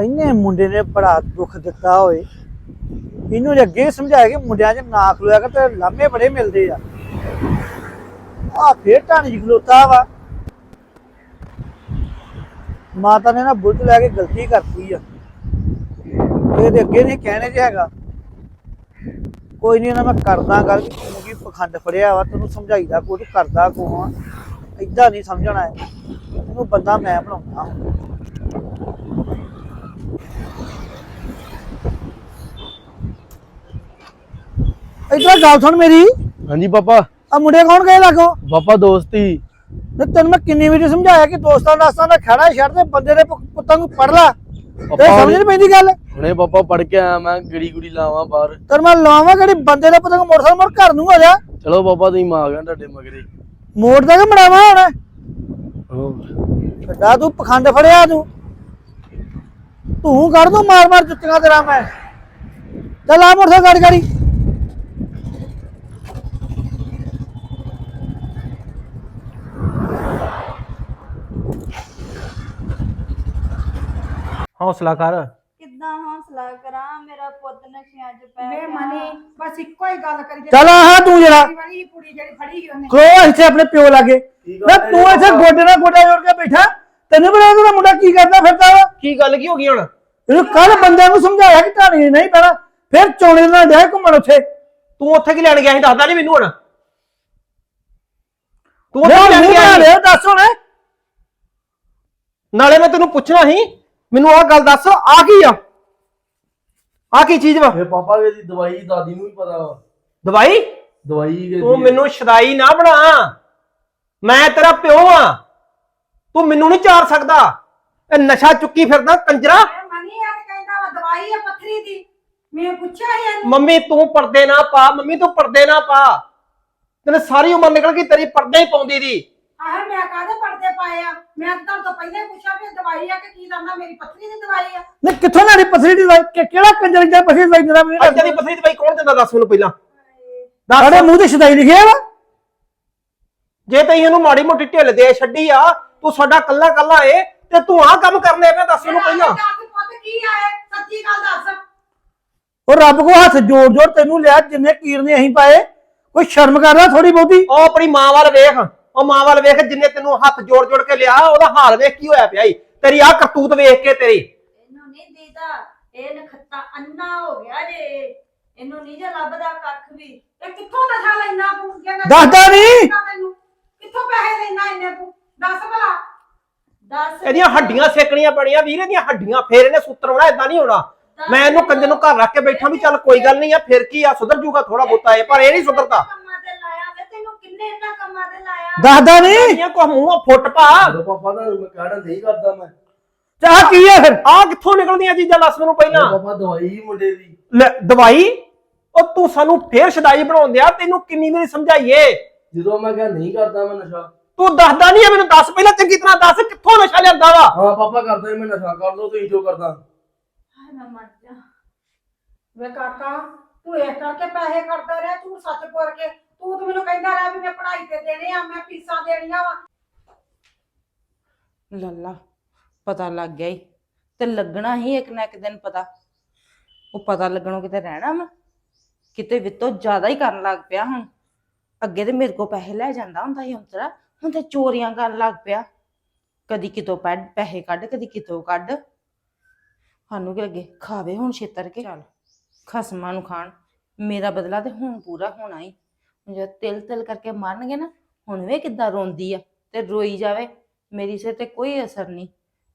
ਇੰਨੇ ਮੁੰਡੇ ਨੇ ਬੜਾ ਦੁੱਖ ਦਿੱਤਾ ਹੋਏ ਇਹਨੂੰ ਜੇ ਅੱਗੇ ਸਮਝਾਇਆ ਕਿ ਮੁੰਡਿਆਂ 'ਚ ਨਾ ਖਲੋਇਆ ਕਰ ਤੇ ਲਾਮੇ ਬੜੇ ਮਿਲਦੇ ਆ। ਆ ਫੇਰ ਢਾਣੀ ਖਲੋਤਾ ਵਾ। ਮਾਤਾ ਨੇ ਨਾ ਬੁੱਧ ਲੈ ਕੇ ਗਲਤੀ ਕਰਤੀ ਆ। ਇਹਦੇ ਅੱਗੇ ਨਹੀਂ ਕਹਿਣੇ 'ਚ ਹੈਗਾ। ਕੋਈ ਨਹੀਂ ਨਾ ਮੈਂ ਕਰਦਾ ਗੱਲ ਕਿ ਤੂੰ ਕੀ ਪਖੰਡ ਫੜਿਆ ਵਾ, ਤੈਨੂੰ ਸਮਝਾਈਦਾ ਕੋਈ ਤੂੰ ਕਰਦਾ ਕੋ ਆ। ਏਦਾਂ ਨਹੀਂ ਸਮਝਣਾ ਹੈ ਤੈਨੂੰ ਬੰਦਾ ਮੈਂ ਬਣਾਉਂਦਾ। ਇਧਰ ਗੱਲ ਸੁਣ ਮੇਰੀ। ਹਾਂਜੀ ਪਾਪਾ। ਆ ਮੁੰਡੇ ਕੌਣ ਗਏ ਲਾਗੋ? ਪਾਪਾ ਦੋਸਤੀ ਤੇ ਤੈਨੂੰ ਮੈਂ ਕਿੰਨੀ ਵਾਰੀ ਸਮਝਾਇਆ ਕਿ ਦੋਸਤਾਂ ਦਾਸਤਾਂ ਦਾ ਖੜਾ ਛੱਡ ਦੇ ਬੰਦੇ ਦੇ ਪੁੱਤਾਂ ਨੂੰ ਪੜ ਲਾ। ਤੇ ਸਮਝ ਨਹੀਂ ਪੈਂਦੀ ਗੱਲ? ਹੁਣੇ ਪਾਪਾ ਪੜ ਕੇ ਆਇਆ ਮੈਂ ਗੜੀ ਗੁੜੀ ਲਾਵਾਂ ਬਾਹਰ। ਤੈਨੂੰ ਮੈਂ ਲਾਵਾਂ ਕਿਹੜੀ ਬੰਦੇ ਦੇ ਪੁੱਤਾਂ ਨੂੰ ਮੋਟਰਸਾਈਕਲ ਮੋੜ ਘਰ ਨੂੰ ਆ ਜਾ। ਚਲੋ ਪਾਪਾ ਤੁਸੀਂ ਮਾਂ ਗਿਆ ਤੁਹਾਡੇ ਮਗਰੇ। ਮੋੜ ਦਾ ਕਿ ਮੜਾਵਾ ਹੁਣ। ਛੱਡਾ ਤੂੰ ਪਖੰਡ ਫੜਿਆ ਤੂੰ। ਤੂੰ ਕੱਢ ਦੂੰ ਮਾਰ ਮਾਰ ਜੁੱਤੀਆਂ ਤੇਰਾ ਮੈਂ ਚੱਲ ਆ ਮੋਟਰਸਾਈਕਲ ਗਾੜੀ ਗਾੜੀ ਹੌਸਲਾ ਕਰ ਕਿੱਦਾਂ ਹੌਸਲਾ ਕਰਾਂ ਮੇਰਾ ਪੁੱਤ ਨਸ਼ਿਆਂ 'ਚ ਪੈ ਵੇ ਗਿਆ ਮਨੀ ਬਸ ਇੱਕੋ ਹੀ ਗੱਲ ਕਰੀ ਚੱਲ ਆ ਤੂੰ ਜਰਾ ਵਾਲੀ ਕੁੜੀ ਜਿਹੜੀ ਫੜੀ ਸੀ ਉਹਨੇ ਕੋ ਇੱਥੇ ਆਪਣੇ ਪਿਓ ਲਾਗੇ ਨਾ ਤੂੰ ਇੱਥੇ ਗੋਡੇ ਨਾਲ ਗੋਡਾ ਜੋੜ ਕੇ ਬੈਠਾ ਤੈਨੂੰ ਪਤਾ ਤੇਰਾ ਮੁੰਡਾ ਕੀ ਕਰਦਾ ਫਿਰਦਾ ਵਾ? ਕੀ ਗੱਲ ਕੀ ਹੋ ਗਈ ਹੁਣ? ਇਹਨੂੰ ਕੱਲ ਬੰਦਿਆਂ ਨੂੰ ਸਮਝਾਇਆ ਕਿ ਢਾਣੀ ਨਹੀਂ ਪੈਣਾ ਫਿਰ ਚੋਣੇ ਨਾਲ ਡਿਆ ਘੁੰਮਣ ਉੱਥੇ। ਤੂੰ ਉੱਥੇ ਕੀ ਲੈਣ ਗਿਆ ਸੀ? ਦੱਸਦਾ ਨਹੀਂ ਮੈਨੂੰ ਹੁਣ। ਤੂੰ ਉੱਥੇ ਕੀ ਲੈਣ ਗਿਆ ਸੀ? ਦੱਸ ਹੁਣ। ਨਾਲੇ ਮੈਂ ਤੈਨੂੰ ਪੁੱਛਣਾ ਸੀ ਮੈਨੂੰ ਆਹ ਗੱਲ ਦੱਸ ਆ ਕੀ ਆ? ਆ ਕੀ ਚੀਜ਼ ਵਾ? ਇਹ ਪਾਪਾ ਇਹਦੀ ਦਵਾਈ ਦਾਦੀ ਨੂੰ ਵੀ ਪਤਾ ਵਾ। ਦਵਾਈ? ਦਵਾਈ ਤੂੰ? ਮੈਨੂੰ ਸ਼ਦਾਈ ਨਾ ਬਣਾ। ਮੈਂ ਤੇਰਾ ਪਿਓ ਆ। ਤੂੰ ਮੈਨੂੰ ਨਹੀਂ ਚਾਰ ਸਕਦਾ। ਇਹ ਨਸ਼ਾ ਚੁੱਕੀ ਫਿਰਦਾ ਕੰਜਰਾ। ਵੇ ਮਨੀ ਆ ਤੇ ਕਹਿੰਦਾ ਵਾ ਦਵਾਈ ਆ ਪੱਥਰੀ ਦੀ। ਮੈਂ ਪੁੱਛਿਆ ਹੀ ਇਹਨੂੰ। ਮੰਮੀ ਤੂੰ ਪਰਦੇ ਨਾ ਪਾ ਮੰਮੀ ਤੂੰ ਪਰਦੇ ਨਾ ਪਾ। ਤੈਨੂੰ ਸਾਰੀ ਉਮਰ ਨਿਕਲ ਗਈ ਤੇਰੀ ਪਰਦੇ ਹੀ ਪਾਉਂਦੀ ਦੀ। ਆਹ ਮੈਂ ਕਾਹਦੇ ਪਰਦੇ ਪਾਏ ਆ? ਮੈਂ ਤਾਂ ਤੋਂ ਪਹਿਲਾਂ ਹੀ ਪੁੱਛਿਆ ਵੀ ਇਹ ਦਵਾਈ ਆ ਕਿ ਕੀ ਦੰਦਾ? ਮੇਰੀ ਪੱਥਰੀ ਦੀ ਦਵਾਈ ਆ। ਨੇ ਕਿੱਥੋਂ ਲੈਣੀ ਪਥਰੀ ਦੀ ਦਵਾਈ? ਕਿ- ਕਿਹੜਾ ਕੰਜਰ ਜਾਂ ਪਥਰੀ ਦੀ ਦਵਾਈ ਦਿੰਦਾ ਮੈਨੂੰ? ਅੱਜ ਦੀ ਪਥਰੀ ਦਵਾਈ ਕੌਣ ਦਿੰਦਾ? ਦੱਸ ਮੈਨੂੰ ਪਹਿਲਾਂ। ਸਾਡੇ ਦੱਸ। ਮੂੰਹ ਤੇ ਸ਼ਦਾਈ ਲਿਖਿਆ ਵਾ? ਜੇ ਤੈਨੂੰ ਇਹਨੂੰ ਮਾੜੀ ਮੋਟੀ ਢਿੱਲ ਦੇ ਛੱਡੀ ਆ ਤੂੰ ਸਾਡਾ ਕੱਲਾ ਕੱਲਾ ਏ ਤੇ ਤੂੰ ਆਹ ਕੰਮ ਕਰਨੇ ਪਿਆ ਦੱਸ ਮੈਨੂੰ ਪਹਿਲਾਂ। ਦੱਸ ਪੁੱਤ ਕੀ ਆਏ ਸੱਚੀ ਗੱਲ ਦੱਸ। ਉਹ ਰੱਬ ਕੋ ਹੱਥ ਜੋੜ ਜੋੜ ਤੈਨੂੰ ਲਿਆ ਜਿੰਨੇ ਕੀਰਨੇ ਅਸੀਂ ਪਾਏ। ਕੋਈ ਸ਼ਰਮ ਕਰ ਲੈ ਥੋੜੀ ਬਹੁਤੀ? ਉਹ ਆਪਣੀ ਮਾਂ ਵੱਲ ਵੇਖ ਉਹ ਮਾਂ ਵੱਲ ਵੇਖ ਜਿੰਨੇ ਤੈਨੂੰ ਹੱਥ ਜੋੜ ਜੋੜ ਕੇ ਲਿਆ ਉਹਦਾ ਹਾਲ ਵੇਖ ਕੀ ਹੋਇਆ ਪਿਆ ਈ। ਤੇਰੀ ਆਹ ਕਰਤੂਤ ਵੇਖ ਕੇ ਤੇਰੀ। ਇਹਨੂੰ ਨਹੀਂ ਦੀਦਾ। ਇਹ ਨਖੱਤਾ ਅੰਨਾ ਹੋ ਗਿਆ ਜੇ। ਇਹਨੂੰ ਨਹੀਂ ਜੇ ਲੱਭਦਾ ਕੱਖ ਵੀ। ਇਹ ਕਿੱਥੋਂ ਨਸ਼ਾ ਲੈਣਾ ਤੂੰ? ਜੇ ਨਸ਼ਾ ਦੱਸਦਾ ਨੀ। ਤੈਨੂੰ ਕਿੱਥੋਂ ਪੈਸੇ ਲੈਣਾ ਇੰਨੇ ਤੂੰ? ਦੱਸ ਭਲਾ। ਦੱਸ। ਇਹਦੀਆਂ ਹੱਡੀਆਂ ਸੇਕਣੀਆਂ ਪਣੀਆਂ ਵੀਰ ਇਹਦੀਆਂ ਹੱਡੀਆਂ ਫੇਰ ਇਹਨੇ ਸੂਤਰ ਹੋਣਾ ਇਦਾਂ ਨਹੀਂ ਹੋਣਾ। ਮੈਂ ਇਹਨੂੰ ਕੰਜਰ ਨੂੰ ਘਰ ਰੱਖ ਕੇ ਬੈਠਾ ਵੀ ਚੱਲ ਕੋਈ ਗੱਲ ਨਹੀਂ ਆ ਫਿਰ ਕੀ ਆ ਸੁਧਰ ਜੂਗਾ ਥੋੜਾ ਬੋਤਾ ਇਹ ਪਰ ਇਹ ਨਹੀਂ ਸੁਧਰਦਾ। ਕੰਮਾਂ ਤੇ ਲਾਇਆ ਵੇ ਤੈਨੂੰ ਕਿੰਨੇ ਇਹਨਾਂ ਕੰਮਾਂ ਤੇ ਲਾਇਆ ਦੱਸਦਾ ਨਹੀਂ ਇਹਦੀਆਂ ਕੋ ਮੂੰਹੋਂ ਫੁੱਟ ਪਾ। ਪਾਪਾ ਦਾ ਮੈਂ ਕਹਿਣਾ ਨਹੀਂ ਕਰਦਾ ਮੈਂ। ਚਾਹ ਕੀ ਹੈ ਫਿਰ? ਆ ਕਿੱਥੋਂ ਨਿਕਲਦੀਆਂ ਚੀਜ਼ਾਂ ਦੱਸ ਮੈਨੂੰ ਪਹਿਲਾਂ। ਪਾਪਾ ਦਵਾਈ ਮੁੰਡੇ ਦੀ। ਲੈ, ਦਵਾਈ? ਉਹ ਤੂੰ ਸਾਨੂੰ ਫੇਰ ਸ਼ਦਾਈ ਬਣਾਉਣ ਦਿਆ ਤੈਨੂੰ ਕਿੰਨੀ ਵਾਰੀ ਸਮਝਾਈਏ? ਜਦੋਂ ਮੈਂ ਕਿਹਾ ਨਹੀਂ ਕਰਦਾ ਮੈਂ ਨਸ਼ਾ ਤੂੰ ਦੱਸਦਾ ਨਹੀਂ ਮੈਨੂੰ ਦੱਸ ਪਹਿਲਾਂ ਚੰਗੀ ਤਰ੍ਹਾਂ ਦੱਸ ਕਿੱਥੋਂ ਨਸ਼ਾ ਲਿਆਂਦਾ ਵਾ? ਹਾਂ ਪਾਪਾ ਕਰਦਾ ਮੈਂ ਨਸ਼ਾ ਕਰ ਲਓ ਤੁਸੀਂ ਜੋ ਕਰਦਾ। ਹਾਏ ਮੈਂ ਮਰ ਜਾ। ਵੇ ਕਾਕਾ ਤੂੰ ਇਹ ਕਰਕੇ ਪੈਸੇ ਕਰਦਾ ਰਿਹਾ ਤੂੰ ਸੱਚ ਬੋਲ ਕੇ। ਤੂੰ ਤਾਂ ਮੈਨੂੰ ਕਹਿੰਦਾ ਰਿਹਾ ਵੀ ਮੈਂ ਪੜ੍ਹਾਈ ਤੇ ਦੇਣੇ ਆ ਮੈਂ ਫੀਸਾਂ ਦੇਣੀਆਂ ਵਾ। ਲੱਲਾ ਪਤਾ ਲੱਗ ਗਿਆ ਈ। ਤੇ ਲੱਗਣਾ ਹੀ ਇੱਕ ਨਾ ਇੱਕ ਦਿਨ ਪਤਾ। ਉਹ ਪਤਾ ਲੱਗਣੋਂ ਕਿਤੇ ਰਹਿਣਾ ਵਾ। ਕਿਤੇ ਵਿਤੋਂ ਜ਼ਿਆਦਾ ਹੀ ਕਰਨ ਲੱਗ ਪਿਆ ਹੁਣ। ਅੱਗੇ ਤੇ ਮੇਰੇ ਕੋ ਪੈਸੇ ਲੈ ਜਾਂਦਾ ਹੁੰਦਾ ਸੀ ਹੁੰਤਰਾ ਹੁਣ ਤੇ ਚੋਰੀਆਂ ਕਰਨ ਲੱਗ ਪਿਆ। ਕਦੀ ਕਿਤੋਂ ਪੈਡ ਪੈਸੇ ਕੱਢ ਕਦੀ ਕਿਤੋਂ ਕੱਢ। ਸਾਨੂੰ ਕੀ ਲੱਗੇ? ਖਾਵੇ ਹੁਣ ਛੇਤਰ ਕੇ। ਚੱਲ। ਖਸਮਾਂ ਨੂੰ ਖਾਣ। ਮੇਰਾ ਬਦਲਾ ਤੇ ਹੁਣ ਪੂਰਾ ਹੋਣਾ ਹੀ ਜਦ ਤਿਲ ਤਿਲ ਕਰਕੇ ਮਰਨਗੇ ਨਾ ਹੁਣ ਵੇ ਕਿੱਦਾਂ ਰੋਂਦੀ ਆ। ਤੇ ਰੋਈ ਜਾਵੇ। ਮੇਰੀ ਸਿਰ ਤੇ ਕੋਈ ਅਸਰ ਨਹੀਂ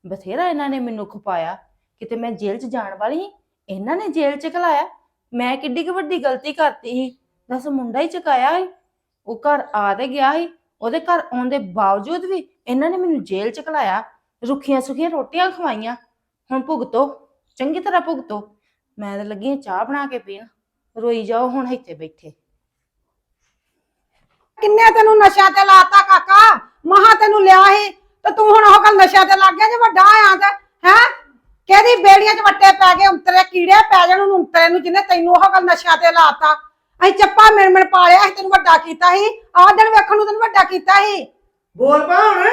ਬਥੇਰਾ ਇਹਨਾਂ ਨੇ ਮੈਨੂੰ ਖਪਾਇਆ। ਕਿਤੇ ਮੈਂ ਜੇਲ੍ਹ 'ਚ ਜਾਣ ਵਾਲੀ ਸੀ ਇਹਨਾਂ ਨੇ ਜੇਲ੍ਹ 'ਚ ਘਲਾਇਆ। ਮੈਂ ਕਿੱਡੀ ਕੁ ਵੱਡੀ ਗਲਤੀ ਕਰਤੀ ਸੀ। ਦੱਸ ਮੁੰਡਾ ਹੀ ਚਕਾਇਆ ਸੀ। ਉਹ ਘਰ ਆ ਤੇ ਗਿਆ ਸੀ। ਉਹਦੇ ਘਰ ਆਉਣ ਦੇ ਬਾਵਜੂਦ ਵੀ ਇਹਨਾਂ ਨੇ ਮੈਨੂੰ ਜੇਲ੍ਹ 'ਚ ਘਲਾਇਆ, ਰੁੱਖੀਆਂ ਸੁਖੀਆਂ ਰੋਟੀਆਂ ਖਵਾਈਆਂ, ਹੁਣ ਭੁਗਤੋ, ਚੰਗੀ ਤਰ੍ਹਾਂ ਭੁਗਤੋ। ਮੈਂ ਤਾਂ ਲੱਗੀ ਹਾਂ ਚਾਹ ਬਣਾ ਕੇ ਪੀਣ, ਰੋਈ ਜਾਓ ਹੁਣ ਇੱਥੇ ਬੈਠੇ। ਕਿੰਨੇ ਤੈਨੂੰ ਨਸ਼ਿਆਂ ਤੇ ਲਾਤਾ ਕਾਕਾ? ਮਹਾ ਤੈਨੂੰ ਲਿਆ ਸੀ, ਤੇ ਤੂੰ ਹੁਣ ਉਹ ਗੱਲ ਨਸ਼ਿਆਂ ਤੇ ਲੱਗ ਗਿਆ ਜੇ ਵੱਡਾ ਆ ਤੇ, ਹੈ? ਕਿਹਦੀ ਬੇੜੀਆਂ 'ਚ ਵੱਟੇ ਪੈ ਗਏ, ਉਂਤਰੇ ਕੀੜੇ ਪੈ ਜਾਣ ਉਹਨੂੰ, ਉਂਤਰੇ ਨੂੰ ਜਿਹਨੇ ਤੈਨੂੰ ਉਹ ਗੱਲ ਨਸ਼ਿਆਂ ਤੇ ਲਾਤਾ। ਅਸੀਂ ਚੱਪਾ ਮਿਣ ਮਿਣ ਪਾਲਿਆ ਸੀ ਤੈਨੂੰ ਵੱਡਾ ਕੀਤਾ ਸੀ। ਆਹ ਦਿਨ ਵੇਖਣ ਨੂੰ ਤੈਨੂੰ ਵੱਡਾ ਕੀਤਾ ਸੀ। ਬੋਲ ਪਾ ਹੁਣ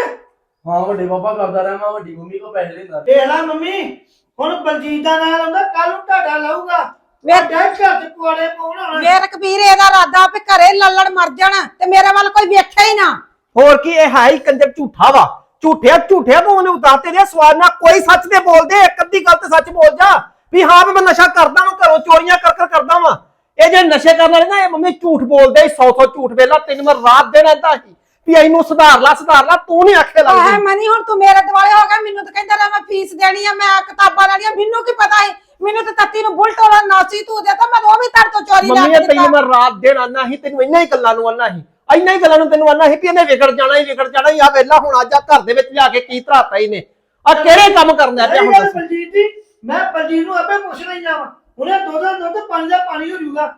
ਹਾਂ ਵੱਡੇ ਪਾਪਾ ਕਰਦਾ ਰਿਹਾ ਮੈਂ ਵੱਡੀ ਮੰਮੀ ਕੋ ਪੈਸੇ ਲੈਂਦਾ। ਦੇਖ ਲੈ ਮੰਮੀ ਹੁਣ ਬਲਜੀਤ ਦਾ ਨਾਮ ਆਉਂਦਾ ਕੱਲ ਨੂੰ ਤੁਹਾਡਾ ਲਾਊਗਾ। ਵੇ- ਵੱਡਾ ਘਰ ਚ ਕੁਆੜੇ ਪਾਉਣਾ ਮੇਰ ਕਬੀਰ ਇਹਦਾ ਇਰਾਦਾ ਵੀ ਘਰੇ ਲੱਲੜ ਮਰ ਜਾਣ ਤੇ ਮੇਰੇ ਵੱਲ ਕੋਈ ਵੇਖਿਆ ਹੀ ਨਾ। ਹੋਰ ਕੀ ਇਹ ਹੈ ਹੀ ਕੰਜਰ ਝੂਠਾ ਵਾ। ਝੂਠਿਆ ਝੂਠਿਆ ਤੂੰ ਉਹਨੇ ਸਵਾਦ ਨਾਲ ਕੋਈ ਸੱਚ ਤੇ ਬੋਲਦੇ ਇੱਕ ਅੱਧੀ ਗੱਲ ਤੇ ਸੱਚ ਬੋਲ ਜਾ। ਵੀ ਹਾਂ ਵੀ ਮੈਂ ਨਸ਼ਾ ਕਰਦਾ ਵਾਂ ਘਰੋਂ ਚੋਰੀਆਂ ਕਰ ਕਰ ਕਰਦਾ ਵਾਂ। ਇਹ ਜਿਹੜੇ ਨਸ਼ੇ ਕਰਨ ਵਾਲੇ ਨਾ ਇਹ ਮੰਮੀ ਝੂਠ ਬੋਲਦੇ ਸੌ ਸੌ ਝੂਠ ਵੇਲਾ ਤੈਨੂੰ ਮੈਂ ਰਾਤ ਦਿਨ ਏਦਾਂ ਹੀ ਵੀ ਇਹਨੂੰ ਸੁਧਾਰ ਲਾ ਸੁਧਾਰ ਲਾ ਤੂੰ ਨਹੀਂ ਆਖੇ ਹੈ ਲੱਗਦੀ ਮਨੀ ਹੁਣ ਤੂੰ ਮੇਰੇ ਦਿਵਾਲੇ ਹੋ ਗਿਆ ਮੈਨੂੰ ਤਾਂ ਕਹਿੰਦਾ ਲੈ ਮੈਂ ਫੀਸ ਦੇਣੀ ਆ ਮੈਂ ਕਿਤਾਬਾਂ ਲੈਣੀਆਂ ਮੈਨੂੰ ਕੀ ਪਤਾ ਸੀ? ਮੈਨੂੰ ਤਾਂ ਤੱਤੀ ਨੂੰ ਬੁਲਟ ਵਾਲਾ ਨਾਸੀ ਤੂੰ ਦੇਤਾ ਮੈਂ ਉਹ ਵੀ ਤੜ ਤੋਂ ਚੋਰੀ ਲਾ ਮੰਮੀ ਕੇ ਇਹ ਤੈਨੂੰ ਦਿੱਤਾ। ਮੈਂ ਰਾਤ ਦਿਨ ਆਨਾ ਸੀ ਤੈਨੂੰ ਇੰਨਾ ਹੀ ਗੱਲਾਂ ਨੂੰ ਆਨਾ ਸੀ ਇੰਨਾ ਹੀ ਗੱਲਾਂ ਨੂੰ ਤੈਨੂੰ ਆਨਾ ਸੀ ਵੀ ਇਹਨੇ ਵਿਗੜ ਜਾਣਾ ਹੀ ਵਿਗੜ ਜਾਣਾ ਹੀ ਆ ਵੇਲਾ ਹੁਣ ਅੱਜ ਆ ਘਰ ਦੇ ਵਿੱਚ ਜਾ ਕੇ ਕੀ ਧਰਾਤਾ ਇਹਨੇ ਆ ਕਿਹੜੇ ਕੰਮ ਕਰਨਾ ਪਿਆ ਹੁਣ ਦੱਸ। ਬਲਜੀਤ ਜੀ ਮੈਂ ਬਲਜੀਤ ਨੂੰ ਆਪੇ ਪੁੱਛ ਲਈ ਜਾਵਾਂ ਉਹਨੇ ਦੁੱਧ ਦਾ ਦੁੱਧ ਪਾਣੀ ਦਾ ਪਾਣੀ ਹੋ ਜਾਊਗਾ।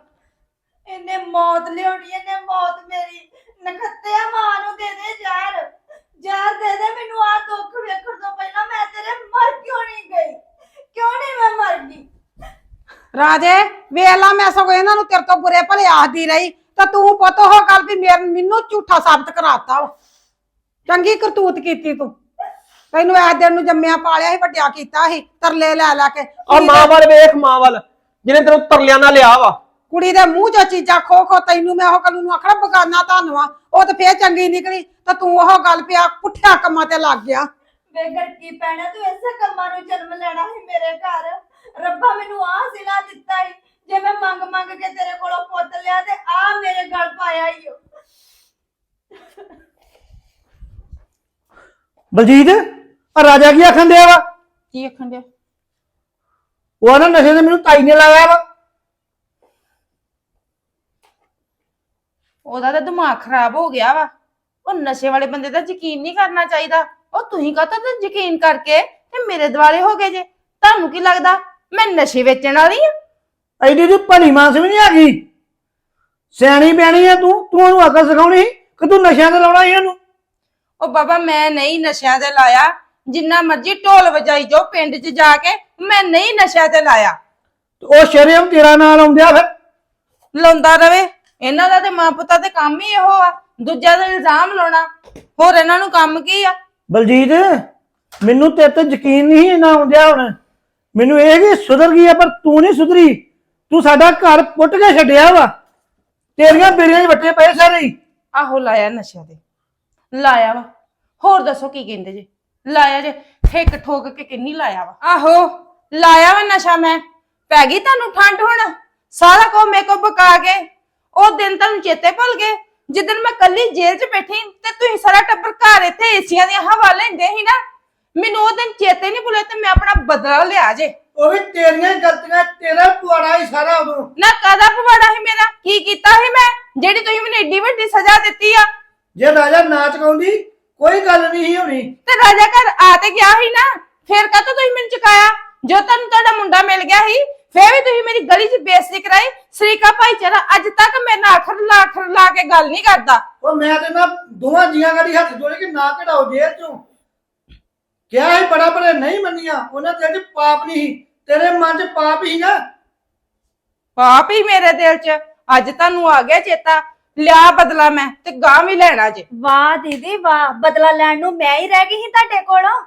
ਇਹਨੇ ਮੌਤ ਲਿਆਉਣੀ ਇਹਨੇ ਮੌਤ ਮੇਰੀ। ਨਖੱਤਿਆ ਮਾਂ ਨੂੰ ਦੇ ਦੇ ਜ਼ਹਿਰ ਜ਼ਹਿਰ ਦੇ ਦੇ ਮੈਨੂੰ ਆ ਦੁੱਖ ਵੇਖਣ ਤੋਂ ਪਹਿਲਾਂ ਮੈਂ ਤੇਰੇ ਮਰ ਕਿਉਂ ਨਹੀਂ ਗਈ? ਕਿਉਂ ਨਹੀਂ ਮੈਂ ਮਰ ਗਈ? ਰਾਜੇ ਵੇਲਾ ਮੈਂ ਸਗੋਂ ਇਹਨਾਂ ਨੂੰ ਤੇਰੇ ਤੋਂ ਬੁਰੇ ਭਲੇ ਆਖਦੀ ਰਹੀ। ਤਾਂ ਤੂੰ ਪੁੱਤ ਉਹ ਗੱਲ ਵੀ ਮੇਰੇ ਮੈਨੂੰ ਝੂਠਾ ਸਾਬਤ ਕਰਾਤਾ ਵਾ। ਚੰਗੀ ਕਰਤੂਤ ਕੀਤੀ ਤੂੰ। ਤੈਨੂੰ ਐ ਦਿਨ ਨੂੰ ਜੰਮਿਆ ਪਾਲਿਆ ਸੀ ਵੱਡਿਆ ਕੀਤਾ ਸੀ ਤਰਲੇ ਲੈ ਲੈ ਕੇ ਆ ਮਾਂ ਵੱਲ ਵੇਖ ਮਾਂ ਵੱਲ। ਜਿਹਨੇ ਤੈਨੂੰ ਤਰਲਿਆਂ ਨਾਲ ਲਿਆ ਵਾ। ਕੁੜੀ ਦੇ ਮੂੰਹ ਚੋਂ ਚੀਜ਼ਾਂ ਖੋ ਖੋ ਤੈਨੂੰ ਮੈਂ ਉਹ ਕੱਲ ਨੂੰ ਆਖਣਾ ਬਗਾਨਾ ਧੰਨਵਾ ਉਹ ਤੇ ਫੇਰ ਚੰਗੀ ਨਿਕਲੀ ਤਾਂ ਤੂੰ ਉਹ ਗੱਲ ਪਿਆ ਪੁੱਠਿਆ ਕੰਮਾਂ ਤੇ ਲੱਗ ਗਿਆ। ਬੇਗਰ ਕੀ ਪੈਣਾ ਤੂੰ ਇਸੇ ਕੰਮਾਂ ਨੂੰ ਜਨਮ ਲੈਣਾ ਸੀ ਮੇਰੇ ਘਰ। ਰੱਬਾ ਮੈਨੂੰ ਆਹ ਸਿਲਾ ਦਿੱਤਾ ਈ ਜੇ ਮੈਂ ਮੰਗ ਮੰਗ ਕੇ ਤੇਰੇ ਕੋਲੋਂ ਪੁੱਤ ਲਿਆ ਤੇ ਆ ਮੇਰੇ ਗਲ ਪਾਇਆ ਈ ਓ। ਬਲਜੀਤ ਆ ਰਾਜਾ ਕੀ ਆਖਣ ਦਿਆ ਵਾ? ਕੀ ਆਖਣ ਡਿਆ? ਉਹ ਨਾ ਨਸ਼ੇ ਤੇ ਮੈਨੂੰ ਤਾਈ ਨੇ ਲਾਇਆ ਵਾ। ਉਹਦਾ ਤਾਂ ਦਿਮਾਗ ਖਰਾਬ ਹੋ ਗਿਆ ਵਾ। ਉਹ ਨਸ਼ੇ ਵਾਲੇ ਬੰਦੇ ਦਾ ਯਕੀਨ ਨਹੀਂ ਕਰਨਾ ਚਾਹੀਦਾ। ਉਹ ਤੁਸੀਂ ਕਾਹਤੋਂ ਤਾਂ ਯਕੀਨ ਕਰਕੇ ਤੇ ਮੇਰੇ ਦਿਵਾਲੇ ਹੋ ਗਏ ਜੇ। ਤੁਹਾਨੂੰ ਕੀ ਲੱਗਦਾ? ਮੈਂ ਨਸ਼ੇ ਵੇਚਣ ਵਾਲੀ ਆ? ਐਡੀ ਦੀ ਭਲੀ ਮਾਨਸ ਵੀ ਨਹੀਂ ਆ ਗਈ। ਸਿਆਣੀ ਬਿਆਣੀ ਆ ਤੂੰ। ਤੂੰ ਉਹਨੂੰ ਅਕਲ ਸਿਖਾਉਣੀ ਕਿ ਤੂੰ ਨਸ਼ਿਆਂ ਤੇ ਲਾਉਣਾ ਸੀ ਇਹਨੂੰ ਉਹ ਬਾਬਾ ਮੈਂ ਨਹੀਂ ਨਸ਼ਿਆਂ ਤੇ ਲਾਇਆ। ਜਿੰਨਾ ਮਰਜ਼ੀ ਢੋਲ ਵਜਾਈ ਜਾਓ ਪਿੰਡ 'ਚ ਜਾ ਕੇ ਮੈਂ ਨਹੀਂ ਨਸ਼ਿਆਂ ਤੇ ਲਾਇਆ। ਤੇ ਉਹ ਸ਼ਰੇਆਮ ਤੇਰਾ ਨਾਂ ਲਾਉਂਦਿਆ ਫਿਰ? ਲਾਉਂਦਾ ਰਵੇ। ਇਹਨਾਂ ਦਾ ਤੇ ਮਾਂ ਪੁੱਤਾਂ ਦੇ ਕੰਮ ਹੀ ਇਹੋ ਆ। ਦੂਜਿਆਂ ਦਾ ਇਲਜ਼ਾਮ ਲਾਉਣਾ। ਹੋਰ ਇਹਨਾਂ ਨੂੰ ਕੰਮ ਕੀ ਆ? ਬਲਜੀਤ ਮੈਨੂੰ ਤੇਰੇ ਤੇ ਯਕੀਨ ਨਹੀਂ ਇੰਨਾ ਆਉਂਦਿਆ ਹੁਣ। ਮੈਨੂੰ ਇਹ ਕਿ ਸੁਧਰ ਗਈ ਆ ਪਰ ਤੂੰ ਨਹੀਂ ਸੁਧਰੀ। ਤੂੰ ਸਾਡਾ ਘਰ ਪੁੱਟ ਕੇ ਛੱਡਿਆ ਵਾ। ਤੇਰੀਆਂ ਬੇੜੀਆਂ 'ਚ ਵੱਟੇ ਪਏ ਸਾਰੇ ਹੀ। ਆਹੋ ਲਾਇਆ ਨਸ਼ਿਆਂ ਤੇ। ਲਾਇਆ ਵਾ। ਹੋਰ ਦੱਸੋ ਕੀ ਕਹਿੰਦੇ ਜੇ? ਲਾਇਆ ਜੇ ਠੇਕ ਠੋਕ ਕੇ ਕਿੰਨੀ ਲਾਇਆ ਵਾ। ਆਹੋ। ਲਾਇਆ ਵਾ ਨਸ਼ਾ ਮੈਂ। ਪੈ ਗਈ ਤੁਹਾਨੂੰ ਠੰਡ ਹੁਣ? ਸਾਰਾ ਕੋ ਕੋ ਬਕਾ ਕੇ। ਉਹ ਦਿਨ ਤੁਹਾਨੂੰ ਚੇਤੇ ਭੁੱਲ ਗਏ? ਜਿੱਦਣ ਮੈਂ ਕੱਲੀ ਜੇਲ੍ਹ 'ਚ ਬੈਠੀ ਤੇ ਤੁਸੀਂ ਸਾਰਾ ਟੱਬਰ ਘਰ ਇੱਥੇ ਏਸੀਆਂ ਦੀਆਂ ਹਵਾ ਲੈਂਦੇ ਸੀ ਨਾ ਮੈਨੂੰ ਉਹ ਦਿਨ ਚੇਤੇ ਨਹੀਂ ਭੁੱਲੇ ਤੇ ਮੈਂ ਆਪਣਾ ਬਦਲਾ ਲਿਆ ਜੇ। ਉਹ ਵੀ ਤੇਰੀਆਂ ਹੀ ਗਲਤੀਆਂ ਤੇਰਾ ਪੁਆੜਾ ਹੀ ਸਾਰਾ ਉਦੋਂ। ਨਾ ਕਾਦਾ ਪਵਾੜਾ ਸੀ ਮੇਰਾ? ਕੀ ਕੀਤਾ ਸੀ ਮੈਂ? ਜਿਹੜੀ ਤੁਸੀਂ ਮੈਨੂੰ ਏਡੀ ਵੱਡੀ ਸਜ਼ਾ ਦਿੱਤੀ ਆ। ਜੇ ਰਾਜਾ ਨਾਚ ਗਾਉਂਦੀ ਕੋਈ ਗੱਲ ਨਹੀਂ ਸੀ ਹੋਣੀ। ਤੇ ਰਾਜਾ ਘਰ ਆ ਤੇ ਗਿਆ ਸੀ ਨਾ ਫੇਰ ਕਾ ਤੁਸੀਂ ਮੈਨੂੰ ਚੁਕਾਇਆ? ਜੋ ਤੁਹਾਨੂੰ ਤੁਹਾਡਾ ਮੁੰਡਾ ਮਿਲ ਗਿਆ ਸੀ ਫੇਰ ਵੀ ਤੁਸੀਂ ਮੇਰੀ ਗਲੀ 'ਚ ਬੇਇੱਜ਼ਤੀ ਕਰਾਈ। ਸ੍ਰੀਕਾ ਭਾਈਚਾਰਾ ਅੱਜ ਤੱਕ ਮੇਰੇ ਨਾਲ ਅੱਖਰ ਲਾ ਅੱਖਰ ਲਾ ਕੇ ਗੱਲ ਨਹੀਂ ਕਰਦਾ। ਉਹ ਮੈਂ ਤੇ ਨਾ ਦੋਵਾਂ ਜੀਆਂ ਗਾੜੀ ਹੱਥ ਜੋੜੇ ਕਿ ਨਾ ਕਢਾਓ ਜੇਲ੍ਹ ਚੋਂ। ਕਿਹਾ ਹੀ ਬੜਾ ਬੜੇ ਨਹੀਂ ਮੰਨੀਆਂ ਉਹਨਾਂ ਦੇ ਚ ਪਾਪ ਨਹੀਂ ਸੀ। ਤੇਰੇ ਮਨ ਚ ਪਾਪ ਹੀ ਨਾ। ਪਾਪ ਹੀ ਮੇਰੇ ਦਿਲ 'ਚ। ਅੱਜ ਤੁਹਾਨੂੰ ਆ ਗਿਆ ਚੇਤਾ। ਲਿਆ ਬਦਲਾ ਮੈਂ ਤੇ ਗਾਂ ਵੀ ਲੈਣਾ ਜੇ। ਵਾਹ ਦੀਦੀ ਵਾਹ। ਬਦਲਾ ਲੈਣ ਨੂੰ ਮੈਂ ਹੀ ਰਹਿ ਗਈ ਸੀ ਤੁਹਾਡੇ ਕੋਲੋਂ।